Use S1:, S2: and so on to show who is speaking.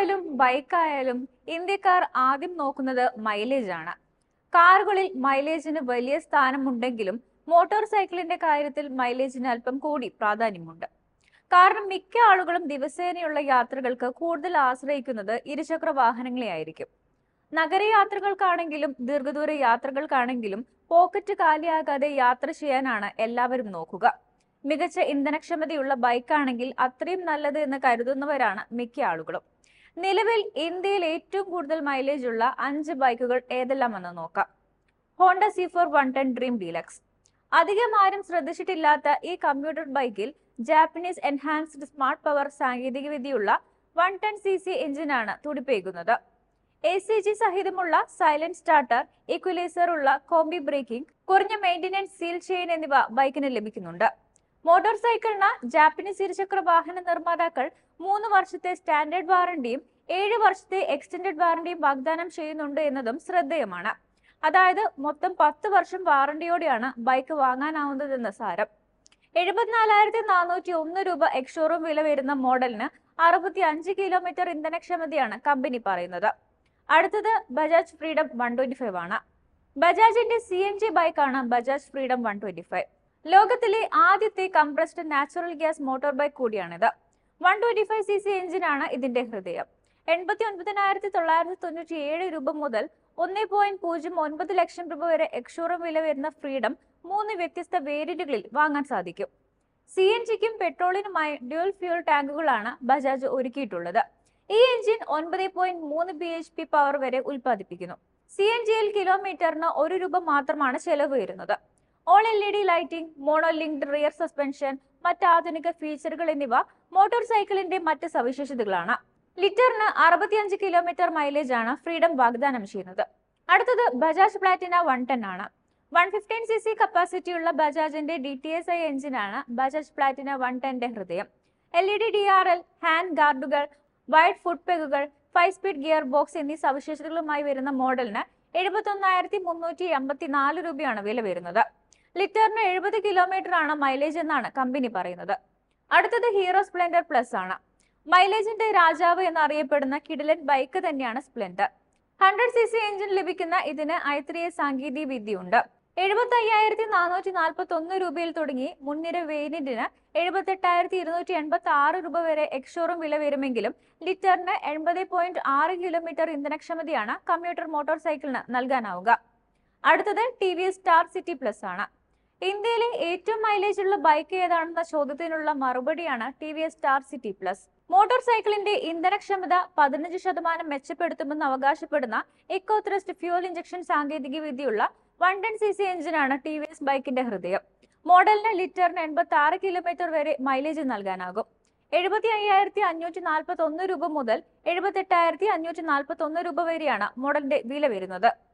S1: ആയാലും ബൈക്കായാലും ഇന്ത്യക്കാർ ആദ്യം നോക്കുന്നത് മൈലേജ് ആണ്. കാറുകളിൽ മൈലേജിന് വലിയ സ്ഥാനമുണ്ടെങ്കിലും മോട്ടോർ സൈക്കിളിന്റെ കാര്യത്തിൽ മൈലേജിന് അല്പം കൂടി പ്രാധാന്യമുണ്ട്. കാരണം മിക്ക ആളുകളും ദിവസേനയുള്ള യാത്രകൾക്ക് കൂടുതൽ ആശ്രയിക്കുന്നത് ഇരുചക്ര വാഹനങ്ങളെ ആയിരിക്കും. നഗരയാത്രകൾക്കാണെങ്കിലും ദീർഘദൂര യാത്രകൾക്കാണെങ്കിലും പോക്കറ്റ് കാലിയാകാതെ യാത്ര ചെയ്യാനാണ് എല്ലാവരും നോക്കുക. മികച്ച ഇന്ധനക്ഷമതയുള്ള ബൈക്കാണെങ്കിൽ അത്രയും നല്ലത് എന്ന് കരുതുന്നവരാണ് മിക്ക ആളുകളും. നിലവിൽ ഇന്ത്യയിൽ ഏറ്റവും കൂടുതൽ മൈലേജ് ഉള്ള അഞ്ച് ബൈക്കുകൾ ഏതെല്ലാമെന്ന് നോക്കാം. Honda C four one ten dream deluxe അധികം ആരും ശ്രദ്ധിച്ചിട്ടില്ലാത്ത ഈ കമ്പ്യൂട്ടർ ബൈക്കിൽ ജാപ്പനീസ് എൻഹാൻസ്ഡ് സ്മാർട്ട് പവർ സാങ്കേതികവിദ്യയുള്ള വൺ ടെൻ സി സി എഞ്ചിനാണ് തുടിപ്പേക്കുന്നത് എ സി ജി സഹിതമുള്ള സൈലന്റ് സ്റ്റാർട്ടർ ഇക്വലൈസർ ഉള്ള കോംബി ബ്രേക്കിംഗ് കുറഞ്ഞ മെയിന്റനൻസ് സീൽ ചെയിൻ എന്നിവ ബൈക്കിന് ലഭിക്കുന്നുണ്ട്. മോട്ടോർ സൈക്കിളിന് ജാപ്പനീസ് ഇരുചക്ര വാഹന നിർമ്മാതാക്കൾ മൂന്ന് വർഷത്തെ സ്റ്റാൻഡേർഡ് വാറണ്ടിയും ഏഴ് വർഷത്തെ എക്സ്റ്റൻഡഡ് വാറണ്ടിയും വാഗ്ദാനം ചെയ്യുന്നുണ്ട് എന്നതും ശ്രദ്ധേയമാണ്. അതായത് മൊത്തം പത്ത് വർഷം വാറണ്ടിയോടെയാണ് ബൈക്ക് വാങ്ങാനാവുന്നതെന്ന് സാരം. എഴുപത്തിനാലായിരത്തി നാനൂറ്റി ഒന്ന് രൂപ എക്സ്ഷോറൂം വില വരുന്ന മോഡലിന് അറുപത്തി അഞ്ച് കിലോമീറ്റർ ഇന്ധനക്ഷമതയാണ് കമ്പനി പറയുന്നത്. അടുത്തത് Bajaj freedom one twenty five ആണ്. ബജാജിന്റെ സി എൻ ജി ബൈക്കാണ് Bajaj freedom one twenty five. ലോകത്തിലെ ആദ്യത്തെ compressed natural gas motor bike കൂടിയാണിത്. One twenty five C C എഞ്ചിനാണ് ഇതിന്റെ ഹൃദയം. എൺപത്തി ഒൻപതിനായിരത്തി തൊള്ളായിരത്തി തൊണ്ണൂറ്റി ഏഴ് രൂപ മുതൽ ഒന്നേ പോയിന്റ് പൂജ്യം ഒൻപത് ലക്ഷം രൂപ വരെ എക്സ്ഷോറൂം വില വരുന്ന ഫ്രീഡം മൂന്ന് വ്യത്യസ്ത വേരിയന്റുകളിൽ വാങ്ങാൻ സാധിക്കും. സി എൻ ജിക്കും പെട്രോളിനുമായി ഡ്യുവൽ ഫ്യൂൽ ടാങ്കുകളാണ് ബജാജ് ഒരുക്കിയിട്ടുള്ളത്. ഈ എഞ്ചിൻ ഒൻപത് പോയിന്റ് മൂന്ന് ബി എച്ച് പി പവർ വരെ ഉൽപ്പാദിപ്പിക്കുന്നു. സി എൻ ജിയിൽ കിലോമീറ്ററിന് ഒരു രൂപ മാത്രമാണ് ചെലവ് വരുന്നത്. All L E D lighting mono linked rear suspension മറ്റ് ആധുനിക ഫീച്ചറുകൾ എന്നിവ മോട്ടോർ സൈക്കിളിന്റെ മറ്റ് സവിശേഷതകളാണ്. ലിറ്ററിന് അറുപത്തിയഞ്ച് കിലോമീറ്റർ മൈലേജ് ആണ് ഫ്രീഡം വാഗ്ദാനം ചെയ്യുന്നത്. അടുത്തത് ബജാജ് പ്ലാറ്റിന വൺ ടെൻ ആണ്. വൺ ഫിഫ്റ്റീൻ സി സി കപ്പാസിറ്റിയുള്ള ബജാജിന്റെ ഡി ടി എസ് ഐ എഞ്ചിനാണ് ബജാജ് പ്ലാറ്റിന വൺ ടെന്റെ ഹൃദയം. L E D D R L hand ഗാർഡുകൾ wide foot പെഗുകൾ ഫൈവ് സ്പീഡ് ഗിയർ ബോക്സ് എന്നീ സവിശേഷതകളുമായി വരുന്ന മോഡലിന് എഴുപത്തി ഒന്നായിരത്തി മുന്നൂറ്റി എൺപത്തി നാല് രൂപയാണ് വില വരുന്നത്. ലിറ്ററിന് എഴുപത് കിലോമീറ്റർ ആണ് മൈലേജ് എന്നാണ് കമ്പനി പറയുന്നത്. അടുത്തത് ഹീറോ സ്പ്ലെൻഡർ പ്ലസ് ആണ്. മൈലേജിന്റെ രാജാവ് എന്നറിയപ്പെടുന്ന കിഡിലൻ ബൈക്ക് തന്നെയാണ് Splendor hundred C C engine ലഭിക്കുന്ന ഇതിന് ഐത്രിയ സാങ്കേതിക വിദ്യയുണ്ട്. എഴുപത്തി അയ്യായിരത്തി നാനൂറ്റി നാൽപ്പത്തി ഒന്ന് രൂപയിൽ തുടങ്ങി മുൻനിര വേരിയന്റിന് എഴുപത്തെട്ടായിരത്തി ഇരുന്നൂറ്റി എൺപത്തി ആറ് രൂപ വരെ എക്സോറും വില വരുമെങ്കിലും ലിറ്ററിന് എൺപത് പോയിന്റ് ആറ് കിലോമീറ്റർ ഇന്ധനക്ഷമതയാണ് കമ്പ്യൂട്ടർ മോട്ടോർ സൈക്കിളിന് നൽകാനാവുക. അടുത്തത് T V star city plus ആണ്. ഇന്ത്യയിലെ ഏറ്റവും മൈലേജ് ഉള്ള ബൈക്ക് ഏതാണെന്ന ചോദ്യത്തിനുള്ള മറുപടിയാണ് T V S star city plus motor സൈക്കിളിന്റെ ഇന്ധനക്ഷമത പതിനഞ്ച് ശതമാനം മെച്ചപ്പെടുത്തുമെന്ന് അവകാശപ്പെടുന്ന എക്കോ ത്രസ്റ്റ് ഫ്യൂൽ ഇഞ്ചക്ഷൻ സാങ്കേതിക വിദ്യയുള്ള വൺ ടെൻ സി സി എഞ്ചിനാണ് ടി വി എസ് ബൈക്കിന്റെ ഹൃദയം. മോഡലിന് ലിറ്ററിന് എൺപത്തി ആറ് കിലോമീറ്റർ വരെ മൈലേജ് നൽകാനാകും. എഴുപത്തി അയ്യായിരത്തി അഞ്ഞൂറ്റി നാൽപ്പത്തി ഒന്ന് രൂപ മുതൽ എഴുപത്തി എട്ടായിരത്തി അഞ്ഞൂറ്റി നാൽപ്പത്തി ഒന്ന് രൂപ വരെയാണ് മോഡലിന്റെ വില വരുന്നത്.